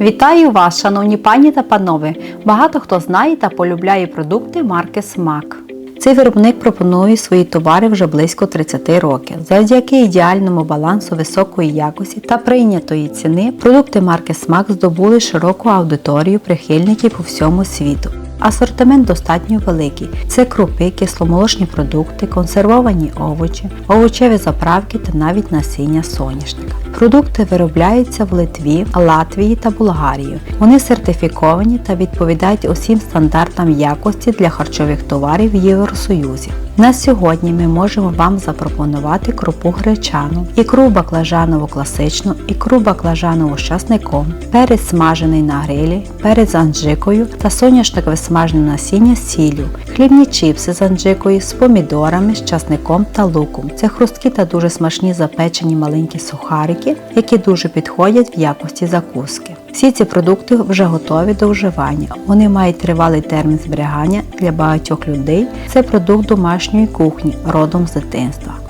Вітаю вас, шановні пані та панове! Багато хто знає та полюбляє продукти марки Смак. Цей виробник пропонує свої товари вже близько 30 років. Завдяки ідеальному балансу високої якості та прийнятої ціни продукти марки Смак здобули широку аудиторію прихильників по всьому світу. Асортимент достатньо великий. Це крупи, кисломолочні продукти, консервовані овочі, овочеві заправки та навіть насіння соняшника. Продукти виробляються в Литві, Латвії та Болгарії. Вони сертифіковані та відповідають усім стандартам якості для харчових товарів в Євросоюзі. На сьогодні ми можемо вам запропонувати крупу гречану, ікру баклажанову класичну, ікру баклажанову з часником, перець смажений на грилі, перець з анджикою та соняшникове смажене насіння з сіллю, хлібні чіпси з анджикою з помідорами, з часником та луком. Це хрусткі та дуже смачні запечені маленькі сухарики, які дуже підходять в якості закуски. Всі ці продукти вже готові до вживання. Вони мають тривалий термін зберігання для багатьох людей. Це продукт домашньої кухні, родом з дитинства.